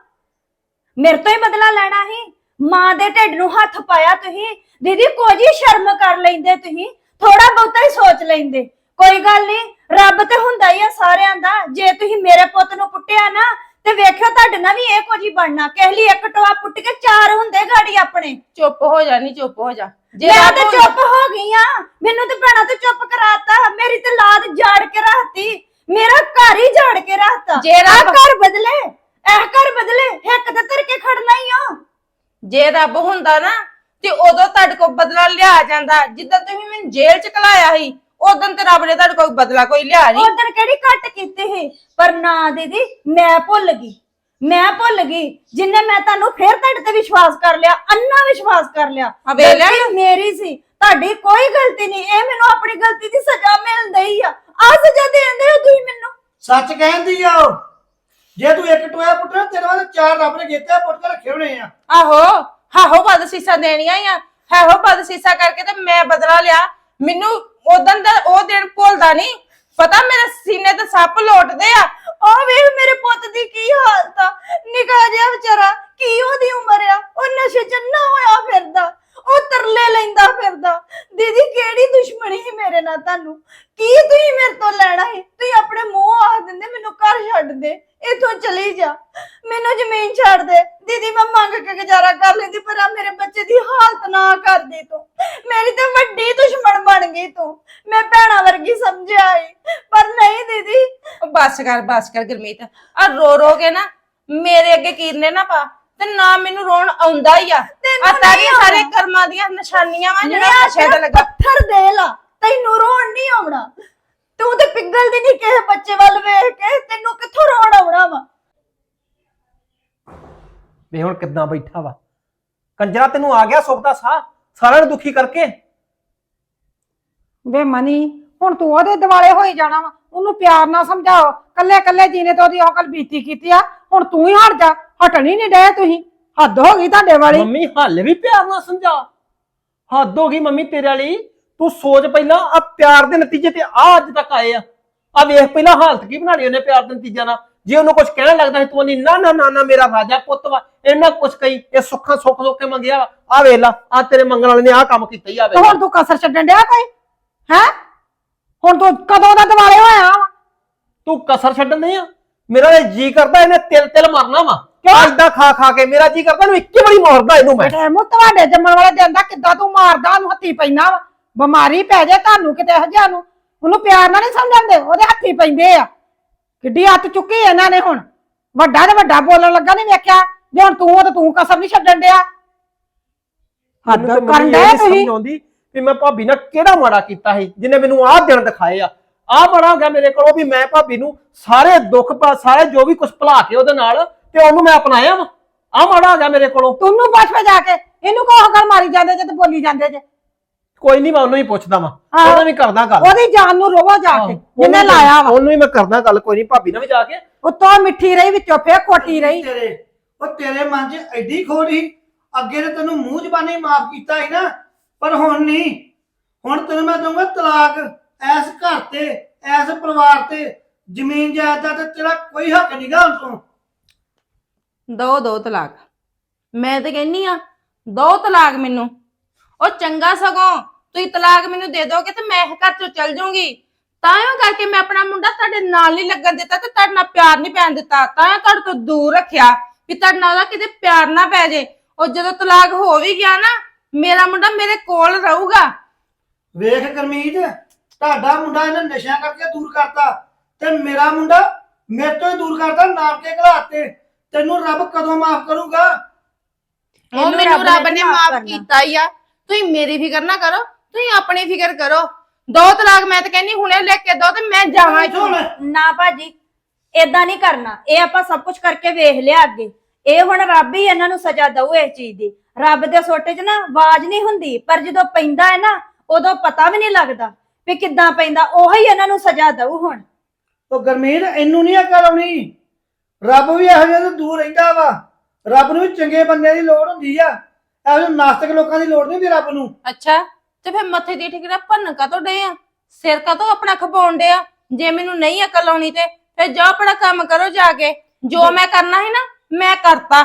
ਮੇਰੇ ਤੋਂ ਹੀ ਬਦਲਾ ਲੈਣਾ ਸੀ। ਮਾਂ ਦੇ ਢਿੱਡ ਨੂੰ ਹੱਥ ਪਾਇਆ ਤੁਸੀਂ। ਦੀਦੀ ਕੁਝ ਹੀ ਸ਼ਰਮ ਕਰ ਲੈਂਦੇ ਤੁਸੀਂ। ਥੋੜਾ ਬਹੁਤਾ ਹੀ ਸੋਚ ਲੈਂਦੇ। ਕੋਈ ਗੱਲ ਨਹੀਂ ਰੱਬ ਤੇ ਹੁੰਦਾ ਹੀ ਆ ਸਾਰਿਆਂ ਦਾ। ਜੇ ਤੁਸੀਂ ਮੇਰੇ ਪੁੱਤ ਨੂੰ ਪੁੱਟਿਆ ਨਾ ਤੇ ਵੇਖਿਓ ਤੁਹਾਡੇ ਨਾਲ ਵੀ ਇਹ ਕੁਝ ਹੀ ਬਣਨਾ। ਕਿਸੇ ਲਈ ਇੱਕ ਟੋਆ ਪੁੱਟ ਕੇ ਚਾਰ ਹੁੰਦੇ ਗਾੜੀ ਆਪਣੇ। ਚੁੱਪ ਹੋ ਜਾ ਨਹੀਂ ਚੁੱਪ ਹੋ ਜਾ। ਜੇ ਮੈਂ ਰੱਬ ਤੇ ਚੁੱਪ ਹੋ ਗਈ ਆ। ਮੈਨੂੰ ਤੇ ਭੈਣਾ ਤੇ ਚੁੱਪ ਕਰਾਤਾ। ਮੇਰੀ ਤੇ ਲਾਦ ਜਾੜ ਕੇ ਰੱਖਤੀ। ਮੇਰਾ ਘਰ ਹੀ ਜਾੜ ਕੇ ਰੱਖਤਾ। ਜੇ ਰੱਬ- ਆਹ ਘਰ ਬਦਲੇ। ਇਹ ਘਰ ਬਦਲੇ। ਇੱਕ ਤੇ ਤਰ ਕੇ ਖੜਨਾ ਹੀ ਆ। ਜੇ ਰੱਬ ਹੁੰਦਾ ਨਾ ਤੇ ਉਦੋਂ ਤੁਹਾਡੇ ਕੋਲ ਬਦਲਾ ਲਿਆ ਜਾਂਦਾ। ਜਿੱਦਾਂ ਤੁਸੀਂ ਮੈਨੂੰ ਜੇਲ੍ਹ 'ਚ ਘਲਾਇਆ ਸੀ ਉਦੋਂ ਤੇ ਰੱਬ ਨੇ ਤੁਹਾਡੇ ਕੋਲ ਬਦਲਾ ਕੋਈ ਲਿਆ ਨਹੀਂ ਉਦੋਂ ਕਿਹੜੀ ਘੱਟ ਕੀਤੀ ਸੀ? ਪਰ ਨਾ ਦੀਦੀ ਮੈਂ ਭੁੱਲ ਗਈ। ਮੈਂ ਭੁੱਲ ਗਈ ਜਿੰਨੇ ਮੈਂ ਤੁਹਾਨੂੰ ਫੇਰ ਤੁਹਾਡੇ ਤੇ ਵਿਸ਼ਵਾਸ ਕਰ ਲਿਆ ਅੰਨਾ ਵਿਸ਼ਵਾਸ ਕਰ ਲਿਆ। ਆ ਵੇਖ ਲਿਆ ਗਲਤੀ ਮੇਰੀ ਸੀ ਤੁਹਾਡੀ ਕੋਈ ਗਲਤੀ ਨਹੀਂ ਇਹ ਮੈਨੂੰ ਆਪਣੀ ਗਲਤੀ ਦੀ ਸਜ਼ਾ ਮਿਲ ਰਹੀ ਆ। ਆ ਸਜ਼ਾ ਦੇਂਦੇ ਹੋ ਤੁਸੀਂ ਮੈਨੂੰ। ਸੱਚ ਕਹਿੰਦੀ ਆ ਉਹ। ਜੇ ਤੂੰ ਇੱਕ ਟੋਇਆ ਪੁੱਟਣਾ ਤੇਰੇ ਵਾਲੇ ਚਾਰ ਰੱਬ ਨੇ ਜਿੱਤੇ ਪੁੱਟ ਕੇ ਰੱਖੇ ਹੋਣੇ ਆ। ਆਹੋ ਹਾਹੋ ਬਦ ਸੀਸਾ ਦੇਣੀਆਂ ਹੀ ਆ। ਹਾਹੋ ਬਦ ਸੀਸਾ ਕਰਕੇ ਤੇ ਮੈਂ ਬਦਲਾ ਲਿਆ। ਮੈਨੂੰ ਉਦੋਂ ਦਾ ਉਹ ਦਿਨ ਭੁੱਲਦਾ ਨਹੀਂ। ਪਤਾ ਮੇਰੇ ਸੀਨੇ ਤੇ ਸੱਪ ਲੋਟਦੇ ਆ। ਆ ਵੇਖ ਮੇਰੇ ਪੁੱਤ ਦੀ ਕੀ ਹਾਲਤ ਆ। ਨਿਕਾ ਜਿਹਾ ਵਿਚਾਰਾ ਕੀ ਉਹਦੀ ਉਮਰ ਆ? ਉਹ ਨਸ਼ੇ ਚ ਨਾ ਹੋਇਆ ਫਿਰਦਾ। ਉਹ ਤਰਲੇ ਲੈਂਦਾ ਫਿਰਦਾ। ਦੀਦੀ, ਕਿਹੜੀ ਦੁਸ਼ਮਣੀ ਸੀ ਮੇਰੇ ਨਾਲ ਤੁਹਾਨੂੰ? ਕੀ ਤੁਸੀਂ ਮੇਰੇ ਤੋਂ ਲੈਣਾ ਹੈ ਤੁਸੀਂ ਆਪਣੇ ਮੂੰਹ ਆਖ ਦਿੰਦੇ, ਮੈਨੂੰ ਘਰ ਛੱਡ ਦੇ, ਇੱਥੋਂ ਚਲੀ ਜਾ। ਮੈਨੂੰ ਜ਼ਮੀਨ ਛੱਡ ਦੇ। ਦੀਦੀ, ਮੈਂ ਮੰਗ ਕੇ ਗੁਜ਼ਾਰਾ ਕਰ ਲੈਂਦੀ, ਪਰ ਆ ਮੇਰੇ ਬੱਚੇ ਦੀ ਹਾਲਤ ਨਾ ਕਰ ਦੇ ਤੂੰ। ਮੇਰੀ ਤੇ ਵੱਡੀ ਦੁਸ਼ਮਣ ਬਣ ਗਈ ਤੂੰ। ਮੈਂ ਭੈਣਾ ਵਰਗੀ ਸਮਝਿਆ ਈ। ਪਰ ਨਹੀਂ, ਦੀਦੀ। ਉਹ ਬੱਸ ਕਰ, ਬਸ ਕਰ, ਗੁਰਮੀਤ। ਆ ਰੋ ਰੋ ਕੇ ਨਾ, ਮੇਰੇ ਅੱਗੇ ਕੀਰਨੇ ਨਾ ਪਾ। ਤੇ ਨਾ ਮੈਨੂੰ ਰੋਣ ਆਉਂਦਾ ਹੀ ਆ। ਤੈਨੂੰ ਆ ਤਾਰੀ ਨਹੀਂ ਸਾਰੇ। ਕਰਮਾਂ ਦੀਆਂ ਨਿਸ਼ਾਨੀਆਂ ਵਾ ਜਿਹੜਾ ਨਸ਼ੇ ਤੇ ਲੱਗਾ। ਪੱਥਰ ਦੇ ਲਾ ਤੈਨੂੰ ਰੋਣ ਨਹੀਂ ਆਉਣਾ। ਤੂੰ ਤੇ ਪਿਗਲਦੀ ਨਹੀਂ ਕਿਸੇ ਬੱਚੇ ਵੱਲ ਵੇਖ ਕੇ ਤੈਨੂੰ ਕਿੱਥੋਂ ਰੋਣ ਆਉਣਾ ਵਾ? ਵੇ ਹੁਣ ਕਿੱਦਾਂ ਬੈਠਾ ਵਾ? ਕੰਜਰਾ ਤੈਨੂੰ ਆ ਗਿਆ ਸੁੱਖ ਦਾ ਸਾਹ ਸਾਰਿਆਂ ਨੂੰ ਦੁਖੀ ਕਰਕੇ। ਵੇ ਮਨੀ ਹੁਣ ਤੂੰ ਉਹਦੇ ਦਿਵਾਲੇ ਹੋਈ ਜਾਣਾ ਵਾ। ਉਹਨੂੰ ਪਿਆਰ ਨਾਲ ਸਮਝਾਓ। ਕੱਲੇ ਕੱਲੇ ਜੀਨੇ ਤੋਂ ਉਹਦੀ ਅਕਲ ਬੀਤੀ ਕੀਤੀ ਆ। ਹੁਣ ਤੂੰ ਹੀ ਹਟ ਜਾ। ਹਟਣੀ ਨਹੀਂ ਡਏ ਤੁਸੀਂ? ਹੱਦ ਹੋ ਗਈ ਤੁਹਾਡੇ ਵਾਲੀ। ਮੰਮੀ ਹਾਲੇ ਵੀ ਪਿਆਰ ਨਾਲ ਸਮਝਾ। ਹੱਦ ਹੋ ਗਈ ਮੰਮੀ ਤੇਰੇ ਵਾਲੀ। ਤੂੰ ਸੋਚ ਪਹਿਲਾਂ ਆ ਪਿਆਰ ਦੇ ਨਤੀਜੇ ਤੇ ਆ ਅੱਜ ਤੱਕ ਆਏ ਆ। ਆ ਵੇਖ ਪਹਿਲਾਂ ਹਾਲਤ ਕੀ ਬਣਾ ਲਈ ਉਹਨੇ ਪਿਆਰ ਦੇ ਨਤੀਜਿਆਂ ਨਾਲ। ਜੇ ਉਹਨੂੰ ਕੁਝ ਕਹਿਣ ਲੱਗਦਾ ਸੀ ਤੂੰ ਨਹੀਂ ਨਾ ਨਾ ਨਾ ਨਾ ਮੇਰਾ ਰਾਜਾ ਪੁੱਤ ਵਾ ਇਹਨਾਂ ਕੁਝ ਕਹੀ ਇਹ ਸੁੱਖਾਂ ਸੁੱਖ ਸੁੱਖ ਕੇ ਮੰਗਿਆ ਆ ਵੇਖ ਲਾ ਆ ਤੇਰੇ ਮੰਗਣ ਵਾਲੇ ਨੇ ਆ ਕੰਮ ਕੀਤਾ ਹੀ ਆ ਵੇਖ। ਹੁਣ ਤੂੰ ਕਸਰ ਛੱਡਣ ਡਿਆ ਕੋਈ? ਹੈ? ਹੁਣ ਤੂੰ ਕਦੋਂ ਦਾ ਦਿਵਾਲੇ ਹੋਇਆ ਤੂੰ ਕਸਰ ਛੱਡਣ ਨਹੀਂ ਆ। ਮੇਰਾ ਜੀ ਕਰਦਾ ਇਹਨੇ ਤਿਲ ਤਿਲ ਮਰਨਾ ਵਾ। ਏਦਾਂ ਖਾ ਖਾ ਕੇ ਮੇਰਾ ਜੀ ਕਰਦਾ ਇਹਨੂੰ ਇੱਕੇ ਵਾਰੀ ਮਾਰਦਾ ਇਹਨੂੰ ਮੈਂ। ਬੇਟੇ ਮੂੰ ਤੁਹਾਡੇ ਜੰਮਣ ਵਾਲੇ ਦਿਨ ਦਾ ਕਿੱਦਾਂ ਤੂੰ ਮਾਰਦਾ ਉਹਨੂੰ ਹੱਥੀ ਪੈਣਾ ਬਿਮਾਰੀ ਪੈ ਜਾ ਤੁਹਾਨੂੰ ਕਿਤੇ ਇਹੋ ਜਿਹਾ ਨੂੰ ਉਹਨੂੰ ਪਿਆਰ ਨਾਲ ਨਹੀਂ ਸਮਝਾਉਂਦੇ ਉਹਦੇ ਹੱਥੀ ਪੈਂਦੇ ਆ। ਕਿੱਡੀ ਹੱਥ ਚੁੱਕੀ ਇਹਨਾਂ ਨੇ ਹੁਣ। ਵੱਡਾ ਤੇ ਵੱਡਾ ਬੋਲਣ ਲੱਗਾ ਨਹੀਂ ਵੇਖਿਆ ਜੇ ਹੁਣ ਤੂੰ ਉਹ ਤੇ ਤੂੰ ਕਸਰ ਨਹੀਂ ਛੱਡਣ ਡਿਆ। ਹੱਦ ਕਰਨ ਨੀ ਤੁਸੀਂ? ਆਉਂਦੀ ਵੀ ਮੈਂ ਭਾਬੀ ਨਾਲ ਕਿਹੜਾ ਮਾੜਾ ਕੀਤਾ ਸੀ ਜਿਹਨੇ ਮੈਨੂੰ ਆਹ ਦਿਨ ਦਿਖਾਏ ਆ। ਆਹ ਮਾੜਾ ਹੋ ਗਿਆ ਮੇਰੇ ਕੋਲ ਵੀ ਮੈਂ ਭਾਬੀ ਨੂੰ ਸਾਰੇ ਦੁੱਖ ਪਾ ਸਾਰੇ ਜੋ ਵੀ ਕੁਝ ਭੁਲਾ ਕੇ ਉਹਦੇ ਨਾਲ ਤੇ ਉਹਨੂੰ ਮੈਂ ਅਪਣਾਇਆ ਵਾ। ਆਹ ਮਾੜਾ ਹੋ ਗਿਆ ਮੇਰੇ ਕੋਲੋਂ। ਤੂੰ ਪੁੱਛ ਪੇ ਜਾ ਕੇ। ਇਹਨੂੰ ਕੋਹ ਕਰ ਮਾਰੀ ਜਾਂਦੇ ਜੇ ਤੇ ਬੋਲੀ ਜਾਂਦੇ ਜੇ? ਕੋਈ ਨਹੀਂ ਮੈਂ ਉਹਨੂੰ ਹੀ ਪੁੱਛਦਾ ਵਾਂ। ਉਹਨੂੰ ਵੀ ਕਰਦਾ ਗੱਲ। ਉਹਦੀ ਜਾਨ ਨੂੰ ਰੋਵਾ ਜਾ ਕੇ ਜਿੰਨੇ ਲਾਇਆ ਵਾ। ਉਹਨੂੰ ਹੀ ਮੈਂ ਕਰਦਾ ਗੱਲ ਕੋਈ ਨਹੀਂ ਭਾਬੀ ਨਾਲ ਵੀ ਜਾ ਕੇ। ਉੱਤੋਂ ਮਿੱਠੀ ਰਹੀ ਵਿੱਚੋਂ ਫੇਰ ਖੋਟੀ ਰਹੀ। ਤੇਰੇ ਉਹ ਤੇਰੇ ਮਨ 'ਚ ਐਡੀ ਸੀ। ਅੱਗੇ ਤੇ ਤੈਨੂੰ ਮੂੰਹ ਜ਼ਬਾਨੀ ਮਾਫ ਕੀਤਾ ਸੀ ਨਾ ਪਰ ਹੁਣ ਨਹੀਂ ਹੁਣ ਤੈਨੂੰ ਮੈਂ ਦਊਂਗਾ ਤਲਾਕ ਐਸ ਘਰ ਤੇ ਐਸ ਪਰਿਵਾਰ ਤੇ। ਜ਼ਮੀਨ ਜਾਇਦਾਦ ਤੇ ਤੇਰਾ ਕੋਈ ਹੱਕ ਨਹੀਂਗਾ ਹੁਣ ਤੋਂ। ਦੋ ਦੋ ਤਲਾਕ। ਮੈਂ ਤੇ ਕਹਿੰਨੀ ਆ, ਦੋ ਤਲਾਕ ਮੈਨੂੰ। ਉਹ ਚੰਗਾ ਸਗੋਂ, ਤੁਸੀਂ ਤਲਾਕ ਮੈਨੂੰ ਦੇ ਦੋਗੇ ਤੇ ਮੈਂ ਇਹ ਘਰ ਚੋਂ ਚਲ ਜਾਊਂਗੀ। ਤਾਂ ਇਹ ਕਰਕੇ ਮੈਂ ਆਪਣਾ ਮੁੰਡਾ ਤੁਹਾਡੇ ਨਾਲ ਨਹੀਂ ਲੱਗਣ ਦਿੱਤਾ ਤੇ ਤੁਹਾਡੇ ਨਾਲ ਪਿਆਰ ਨਹੀਂ ਪੈਣ ਦਿੱਤਾ। ਤਾਂ ਇਹ ਤੁਹਾਡੇ ਤੋਂ ਦੂਰ ਰੱਖਿਆ ਵੀ ਤੁਹਾਡੇ ਨਾਲ ਉਹਦਾ ਕਿਤੇ ਪਿਆਰ ਨਾ ਪੈ ਜੇ। ਉਹ ਜਦੋਂ ਤਲਾਕ ਹੋ ਵੀ ਗਿਆ ਨਾ, ਮੇਰਾ ਮੁੰਡਾ ਮੇਰੇ ਕੋਲ ਰਹੂਗਾ। ਵੇਖ ਗਰਮੀਤ ਤੁਹਾਡਾ ਮੁੰਡਾ ਇਹਨੇ ਨਸ਼ਿਆਂ ਕਰਕੇ ਦੂਰ ਕਰਤਾ ਤੇ ਮੇਰਾ ਮੁੰਡਾ ਮੇਰੇ ਤੋਂ ਹੀ ਦੂਰ ਕਰਦਾ, ਨਾਨਕੇ ਘਲਾਤੇ। ਤੈਨੂੰ ਰੱਬ ਕਦੋਂ ਮਾਫ ਕਰੂਗਾ? ਉਹ ਇਹਨੂੰ ਮੈਨੂੰ ਰੱਬ ਨੇ ਮਾਫ਼ ਕਰਨਾ। ਕੀਤਾ ਹੀ ਆ। ਤੁਸੀਂ ਮੇਰੀ ਫਿਕਰ ਨਾ ਕਰੋ ਤੁਸੀਂ ਆਪਣੀ ਫਿਕਰ ਕਰੋ। ਦੋ ਤਲਾਕ ਮੈਂ ਤਾਂ ਕਹਿੰਨੀ ਹੁਣੇ ਲੈ ਕੇ ਦੋ ਤੇ ਮੈਂ ਜਾਵਾਂ ਇੱਥੋਂ ਸੁਣ ਨਾ ਭਾਜੀ ਏਦਾਂ ਨਹੀਂ ਕਰਨਾ। ਇਹ ਆਪਾਂ ਸਭ ਕੁਝ ਕਰਕੇ ਵੇਖ ਲਿਆ ਅੱਗੇ। ਇਹ ਹੁਣ ਰੱਬ ਹੀ ਇਹਨਾਂ ਨੂੰ ਸਜ਼ਾ ਦਊ ਇਸ ਚੀਜ਼ ਦੀ। ਰੱਬ ਦੇ ਸੋਟੇ 'ਚ ਨਾ ਆਵਾਜ਼ ਨਹੀਂ ਹੁੰਦੀ ਪਰ ਜਦੋਂ ਪੈਂਦਾ ਹੈ ਨਾ ਉਦੋਂ ਪਤਾ ਵੀ ਨਹੀਂ ਲੱਗਦਾ ਵੀ ਕਿੱਦਾਂ ਪੈਂਦਾ। ਉਹੀ ਇਹਨਾਂ ਨੂੰ ਸਜ਼ਾ ਦਊ ਹੁਣ। ਉਹ ਗਰਮੀਤ ਇਹਨੂੰ ਨਹੀਂ ਅਕਲ ਆਉਣੀ। ਰੱਬ ਵੀ ਇਹੋ ਜਿਹੇ ਤੋਂ ਦੂਰ ਰਹਿੰਦਾ ਵਾ। ਰੱਬ ਨੂੰ ਵੀ ਚੰਗੇ ਬੰਦਿਆਂ ਦੀ ਲੋੜ ਹੁੰਦੀ ਆ। ਇਹੋ ਜਿਹੇ ਨਾਸਤਕ ਲੋਕਾਂ ਦੀ ਲੋੜ ਨਹੀਂ ਹੁੰਦੀ ਰੱਬ ਨੂੰ। ਅੱਛਾ ਤੇ ਫਿਰ ਮੱਥੇ ਦੀ ਠਿਕਰਾ ਭੰਨ ਕਾ ਤੋਂ ਡੇ ਆ? ਸਿਰ ਕਾ ਤੋਂ ਆਪਣਾ ਖਪਾਉਣ ਡੇ ਆ? ਜੇ ਮੈਨੂੰ ਨਹੀਂ ਅਕਲ ਆਉਣੀ ਤੇ ਫਿਰ ਜਾ ਆਪਣਾ ਕੰਮ ਕਰੋ ਜਾ ਕੇ। ਜੋ ਮੈਂ ਕਰਨਾ ਹੈ ਨਾ ਮੈਂ ਕਰਤਾ।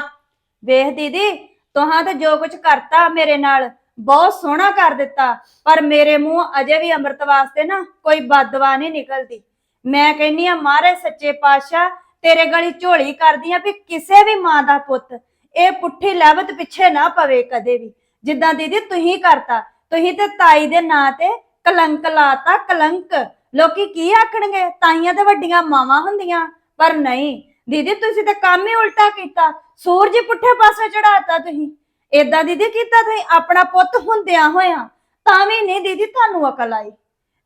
ਵੇਖ ਦੀਦੀ ਤੁਹਾਂ ਤੇ ਜੋ ਕੁਝ ਕਰਤਾ ਮੇਰੇ ਨਾਲ ਬਹੁਤ ਸੋਹਣਾ ਕਰ ਦਿੱਤਾ। ਪਰ ਮੇਰੇ ਮੂੰਹ ਅਜੇ ਵੀ ਅੰਮ੍ਰਿਤ ਵਾਸਤੇ ਨਾ ਕੋਈ ਬਦਦੁਆ ਨਹੀਂ ਨਿਕਲਦੀ। ਮੈਂ ਕਹਿੰਨੀ ਆ ਮਹਾਰਾਜ ਸੱਚੇ ਪਾਤਸ਼ਾਹ ਤੇਰੇ ਗਲੀ ਝੋਲੀ ਕਰਦੀ ਆ ਵੀ ਕਿਸੇ ਵੀ ਮਾਂ ਦਾ ਪੁੱਤ ਇਹ ਪੁੱਠੀ ਲੈਵਤ ਪਿੱਛੇ ਨਾ ਪਵੇ ਕਦੇ ਵੀ। ਜਿੱਦਾਂ ਦੀਦੀ ਤੁਸੀਂ ਕਰਤਾ, ਤੁਸੀਂ ਤੇ ਤਾਈ ਦੇ ਨਾਂ ਤੇ ਕਲੰਕ ਲਾਤਾ, ਕਲੰਕ। ਲੋਕੀ ਕੀ ਆਖਣਗੇ? ਤਾਈਆਂ ਤੇ ਵੱਡੀਆਂ ਮਾਵਾਂ ਹੁੰਦੀਆਂ, ਪਰ ਨਹੀਂ। ਦੀਦੀ, ਤੁਸੀਂ ਤਾਂ ਕੰਮ ਹੀ ਉਲਟਾ ਕੀਤਾ। ਸੂਰਜ ਪੁੱਠੇ ਪਾਸੇ ਚੜਾਤਾ ਤੁਸੀਂ। ਏਦਾਂ ਦੀਦੀ ਕੀਤਾ ਤੁਸੀਂ? ਆਪਣਾ ਪੁੱਤ ਹੁੰਦਿਆਂ ਹੋਇਆ। ਤਾਂ ਵੀ ਨਹੀਂ ਦੀਦੀ ਤੁਹਾਨੂੰ ਅਕਲ ਆਈ।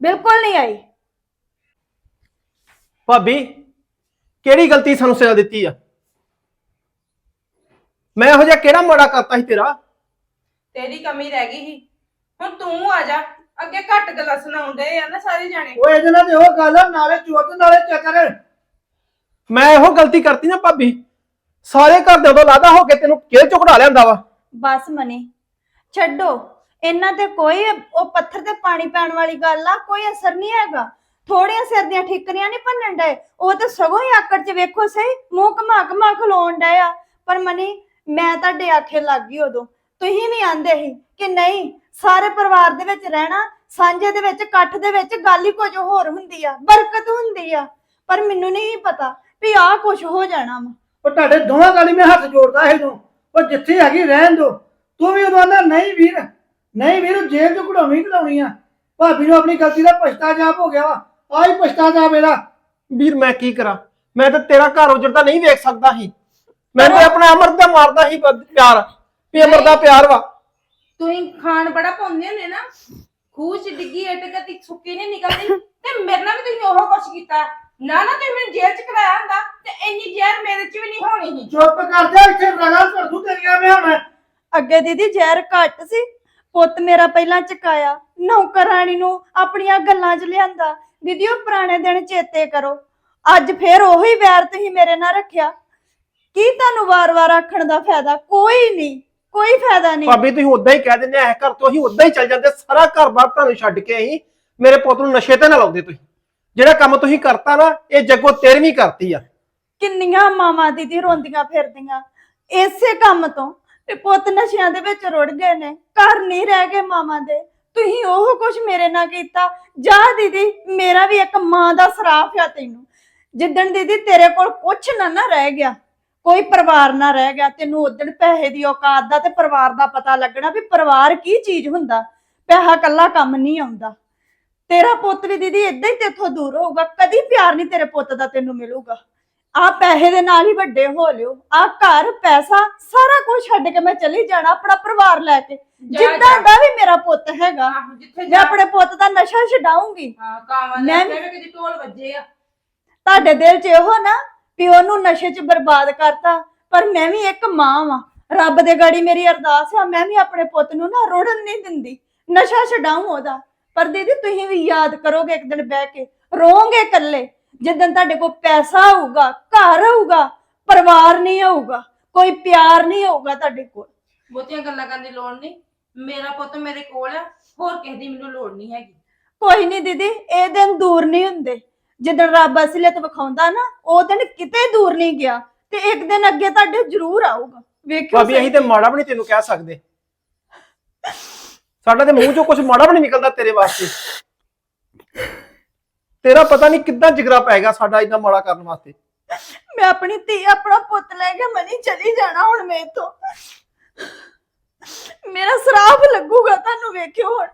ਬਿਲਕੁਲ ਨਹੀਂ ਆਈ। ਭਾਬੀ ਕਿਹੜੀ ਗਲਤੀ ਸਾਨੂੰ ਸਜ਼ਾ ਦਿੱਤੀ ਆ? ਮੈਂ ਇਹੋ ਜਿਹਾ ਕਿਹੜਾ ਮਾੜਾ ਕਰਤਾ ਸੀ ਤੇਰਾ? ਤੇਰੀ ਕਮੀ ਰਹਿ ਗਈ ਸੀ। ਹੁਣ ਤੂੰ ਆ ਜਾ ਅੱਗੇ ਘੱਟ ਗੱਲਾਂ ਸੁਣਾਉਂਦੇ ਆ ਨਾ ਸਾਰੇ ਜਾਣੇ। ਉਹ ਇਹਦੇ ਨਾਲ ਤੇ ਉਹ ਗੱਲ ਆ ਨਾਲੇ ਚੁੱਤ ਨਾਲੇ ਚੱਕਰ ਮੈਂ ਇਹੋ ਗਲਤੀ ਕਰਤੀ ਨਾ ਭਾਬੀ। ਸਾਰੇ ਘਰ ਦੇ ਉਦੋਂ ਲਾਦਾ ਹੋ ਕੇ ਤੈਨੂੰ ਕਿਹੜੇ ਝੁਕੜਾ ਲਿਆਂਦਾ ਵਾ। ਬਸ ਮਨੀ ਛੱਡੋ। ਇਹਨਾਂ ਤੇ ਕੋਈ ਉਹ ਪੱਥਰ ਤੇ ਪਾਣੀ ਪੈਣ ਵਾਲੀ ਗੱਲ ਆ ਕੋਈ ਅਸਰ ਨਹੀਂ ਹੈਗਾ। ਥੋੜੀਆਂ ਸਿਰ ਦੀਆਂ ਠਿਕਰੀਆਂ ਨਹੀਂ ਭੰਨਣ ਡਏ? ਉਹ ਤਾਂ ਸਗੋਂ ਹੀ ਆਕੜ ਚ ਵੇਖੋ ਸਹੀ, ਮੂੰਹ ਘਮਾ ਘਮਾ ਖਲੋਣ ਡਏ ਆ। ਪਰ ਮਨੀ, ਮੈਂ ਤੁਹਾਡੇ ਆਖੇ ਲੱਗ ਗਈ ਉਦੋਂ। ਤੁਸੀਂ ਵੀ ਆਂਦੇ ਸੀ ਕਿ ਨਹੀਂ, ਸਾਰੇ ਪਰਿਵਾਰ ਦੇ ਵਿੱਚ ਰਹਿਣਾ, ਸਾਂਝੇ ਦੇ ਵਿੱਚ, ਇਕੱਠ ਦੇ ਵਿੱਚ ਗੱਲ ਹੀ ਕੁਝ ਹੋਰ ਹੁੰਦੀ ਆ, ਬਰਕਤ ਹੁੰਦੀ ਆ। ਪਰ ਮੈਨੂੰ ਨਹੀਂ ਪਤਾ ਵੀ ਆਹ ਕੁਝ ਹੋ ਜਾਣਾ ਵਾ। ਉਹ ਤੁਹਾਡੇ ਦੋਵਾਂ ਗਾਲੀ ਮੈਂ ਹੱਥ ਜੋੜਦਾ ਸੀ ਤੂੰ ਉਹ ਜਿੱਥੇ ਹੈਗੀ ਰਹਿਣ ਦੋ। ਤੂੰ ਵੀ ਉਦੋਂ ਆਂਦਾ, ਨਹੀਂ ਵੀਰ ਨਹੀਂ ਵੀਰ ਉਹ ਜੇਲ੍ਹ ਚ ਕਢਾਉਣੀ ਕਢਾਉਣੀ ਆ। ਭਾਬੀ ਨੂੰ ਆਪਣੀ ਗਲਤੀ ਦਾ ਪਛਤਾਜਾਪ ਹੋ ਗਿਆ ਵਾ। ਆਹੀ ਪਛਤਾਜਾਪ ਇਹਦਾ ਵੀਰ ਮੈਂ ਕੀ ਕਰਾਂ? ਮੈਂ ਤਾਂ ਤੇਰਾ ਘਰ ਉਜੜਦਾ ਨਹੀਂ ਵੇਖ ਸਕਦਾ ਸੀ। ਮੈਂ ਤਾਂ ਆਪਣਾ ਅਮਰ ਦਾ ਮਾਰਦਾ ਸੀ ਬ- ਪਿਆਰ। ਵੀ ਅਮਰ ਦਾ ਪਿਆਰ ਵਾ। ਤੁਸੀਂ ਖਾਣ ਬੜਾ ਪਾਉਂਦੇ ਹੁੰਦੇ ਨਾ। ਖੂਹ ਚ ਡਿੱਗੀ ਇੱਟ ਕਦੀ ਸੁੱਕੀ ਨਹੀਂ ਨਿਕਲਦੀ। ਤੇ ਮੇਰੇ ਨਾਲ ਵੀ ਤੁਸੀਂ ਉਹ ਕੁਛ ਕੀਤਾ। ਨਾ ਨਾ ਤੁਸੀਂ ਮੈਨੂੰ ਜੇਲ੍ਹ ਚ ਕਰਾਇਆ ਹੁੰਦਾ। ਤੇ ਇੰਨੀ ਜ਼ਹਿਰ ਮੇਰੇ ਚ ਵੀ ਨਹੀਂ ਹੋਣੀ ਸੀ। ਚੁੱਪ ਕਰ ਜਾ ਇੱਥੇ ਰਗਲ ਕਰ ਦੂ ਤੇਰੀਆਂ ਮੈਂ ਹੁਣ। ਅੱਗੇ ਦੀਦੀ ਜ਼ਹਿਰ ਘੱਟ ਸੀ। ਪੁੱਤ ਮੇਰਾ ਪਹਿਲਾਂ ਚਕਾਇਆ। ਨੌਕਰਾਣੀ ਨੂੰ ਆਪਣੀਆਂ ਗੱਲਾਂ 'ਚ ਲਿਆਂਦਾ। ਦੀਦੀ ਉਹ ਪੁਰਾਣੇ ਦਿਨ ਚੇਤੇ ਕਰੋ। ਅੱਜ ਫੇਰ ਉਹੀ ਵੈਰ ਤੁਸੀਂ ਮੇਰੇ ਨਾਲ ਰੱਖਿਆ। ਕੀ ਤੁਹਾਨੂੰ ਵਾਰ-ਵਾਰ ਆਖਣ ਦਾ ਫਾਇਦਾ? ਕੋਈ ਨਹੀਂ ਕੋਈ ਫਾਇਦਾ ਨਹੀਂ। ਭਾਬੀ ਤੁਸੀਂ ਉਦਾਂ ਹੀ ਕਹਿ ਦਿੰਦੇ ਐ ਘਰ ਤੋਂ ਅਸੀਂ ਉਦਾਂ ਹੀ ਚੱਲ ਜਾਂਦੇ ਸਾਰਾ ਘਰ-ਬਾਰ ਤੁਹਾਨੂੰ ਛੱਡ ਕੇ ਅਸੀਂ ਮੇਰੇ ਪੁੱਤ ਨੂੰ ਨਸ਼ੇ ਤੇ ਨਾ ਲਾਉਂਦੇ ਤੁਸੀਂ। ਜਿਹੜਾ ਕੰਮ ਤੁਸੀਂ ਕਰਤਾ ਨਾ ਇਹ ਜੱਗੋ ਤੇਰਵੀਂ ਕਰਤੀ ਆ। ਕਿੰਨੀਆਂ ਮਾਵਾਂ ਦੀਦੀ ਰੋਂਦੀਆਂ ਫਿਰਦੀਆਂ। ਇਸੇ ਕੰਮ ਤੋਂ। ਤੇ ਪੁੱਤ ਨਸ਼ਿਆਂ ਦੇ ਵਿੱਚ ਰੁੜ ਗਏ ਨੇ। ਘਰ ਨਹੀਂ ਰਹਿ ਗਏ ਮਾਵਾਂ ਦੇ। ਤੁਸੀਂ ਉਹ ਕੁਝ ਮੇਰੇ ਨਾਲ ਕੀਤਾ? ਜਾ ਦੀਦੀ, ਮੇਰਾ ਵੀ ਇੱਕ ਮਾਂ ਦਾ ਸਰਾਫ ਆ ਤੈਨੂੰ। ਜਿੱਦਣ ਦੀਦੀ ਤੇਰੇ ਕੋਲ ਕੁਝ ਨਾ ਨਾ ਰਹਿ ਗਿਆ, ਕੋਈ ਪਰਿਵਾਰ ਨਾ ਰਹਿ ਗਿਆ, ਤੈਨੂੰ ਉਦਣ ਪੈਸੇ ਦੀ ਔਕਾਤ ਦਾ ਤੇ ਪਰਿਵਾਰ ਦਾ ਪਤਾ ਲੱਗਣਾ ਵੀ ਪਰਿਵਾਰ ਕੀ ਚੀਜ਼ ਹੁੰਦਾ। ਪੈਸਾ ਕੱਲਾ ਕੰਮ ਨਹੀਂ ਆਉਂਦਾ। ਤੇਰਾ ਪੁੱਤ ਵੀ ਦੀਦੀ ਇਦਾਂ ਹੀ ਤੇਥੋਂ ਦੂਰ ਹੋਊਗਾ, ਕਦੀ ਪਿਆਰ ਨਹੀਂ ਤੇਰੇ ਪੁੱਤ ਦਾ ਤੈਨੂੰ ਮਿਲੂਗਾ। ਆ ਪੈਸੇ ਦੇ ਨਾਲ ਹੀ ਵੱਡੇ ਹੋ ਲਿਓ ਆ ਘਰ ਪੈਸਾ ਸਾਰਾ ਕੁਝ ਛੱਡ ਕੇ ਮੈਂ ਚਲੀ ਜਾਣਾ ਆਪਣਾ ਪਰਿਵਾਰ ਲੈ ਕੇ। ਜਿੱਦਾਂ। ਦਾ ਵੀ ਮੇਰਾ ਪੁੱਤ ਹੈਗਾ ਆਹੋ ਜਿੱਥੇ ਮੈਂ ਜਾ। ਆਪਣੇ ਪੁੱਤ ਦਾ ਨਸ਼ਾ ਛਡਾਉਂਗੀ ਹਾਂ ਕਾਵਾਂ ਮੈਂ- ਦੇ ਕਦੀ ਢੋਲ ਵੱਜੇ ਆ। ਤੁਹਾਡੇ ਦਿਲ 'ਚ ਇਹੋ ਨਾ ਵੀ ਉਹਨੂੰ ਨਸ਼ੇ 'ਚ ਬਰਬਾਦ ਕਰਤਾ ਪਰ ਮੈਂ ਵੀ ਇੱਕ ਮਾਂ ਵਾਂ। ਰੱਬ ਦੇ ਗਾੜੀ ਮੇਰੀ ਅਰਦਾਸ ਆ ਮੈਂ ਵੀ ਆਪਣੇ ਪੁੱਤ ਨੂੰ ਨਾ ਰੋੜਨ ਨਹੀਂ ਦਿੰਦੀ ਨਸ਼ਾ ਛਡਾਉਂ ਉਹਦਾ। ਪਰ ਦੀਦੀ ਤੁਸੀਂ ਵੀ ਯਾਦ ਕਰੋਗੇ ਇੱਕ ਦਿਨ ਬਹਿ ਕੇ ਰੋਗੇ ਇਕੱਲੇ। ਜਿੱਦਣ ਤੁਹਾਡੇ ਕੋਲ ਪੈਸਾ ਹੋਊਗਾ ਘਰ ਹੋਊਗਾ ਪਰਿਵਾਰ ਨਹੀਂ ਹੋਊਗਾ ਕੋਈ ਪਿਆਰ ਨਹੀਂ ਹੋਊਗਾ ਤੁਹਾਡੇ ਕੋਲ। ਬਹੁਤੀਆਂ ਗੱਲਾਂ ਕਰਨ ਦੀ ਲੋੜ ਨਹੀਂ। ਮੇਰਾ ਪੁੱਤ ਮੇਰੇ ਕੋਲ ਆ ਹੋਰ ਕਿਸੇ ਦੀ ਮੈਨੂੰ ਲੋੜ ਨਹੀਂ ਹੈਗੀ। ਕੋਈ ਨਹੀਂ ਦੀਦੀ ਇਹ ਦਿਨ ਦੂਰ ਨਹੀਂ ਹੁੰਦੇ। ਜਦੋਂ ਰੱਬ ਅਸਲੀਅਤ ਵਿਖਾਉਂਦਾ ਨਾ ਉਹ ਦਿਨ ਕਿਤੇ ਦੂਰ ਨਹੀਂ ਗਿਆ ਤੇ ਇੱਕ ਦਿਨ ਅੱਗੇ ਤੁਹਾਡੇ ਜ਼ਰੂਰ ਆਊਗਾ। ਵੇਖਿਓ ਭਾਬੀ ਅਸੀਂ ਤੇ ਮਾੜਾ ਵੀ ਨਹੀਂ ਤੈਨੂੰ ਕਹਿ ਸਕਦੇ। ਸਾਡਾ ਤੇ ਮੂੰਹ ਚੋਂ ਕੁਝ ਮਾੜਾ ਵੀ ਨਹੀਂ ਨਿਕਲਦਾ ਤੇਰੇ ਵਾਸਤੇ। ਤੇਰਾ ਪਤਾ ਨਹੀਂ ਕਿੱਦਾਂ ਜਿਗਰਾ ਪੈ ਗਿਆ ਸਾਡਾ ਇੰਨਾ ਮਾੜਾ ਕਰਨ ਵਾਸਤੇ। ਮੈਂ ਆਪਣੀ ਧੀ, ਆਪਣਾ ਪੁੱਤ ਲੈ ਕੇ ਮਨੀ ਚਲੀ ਜਾਣਾ ਹੁਣ ਮੈਂ ਇੱਥੋਂ ਮੇਰਾ ਸਰਾਪ ਲੱਗੂਗਾ ਤੁਹਾਨੂੰ ਵੇਖਿਓ ਹੁਣ।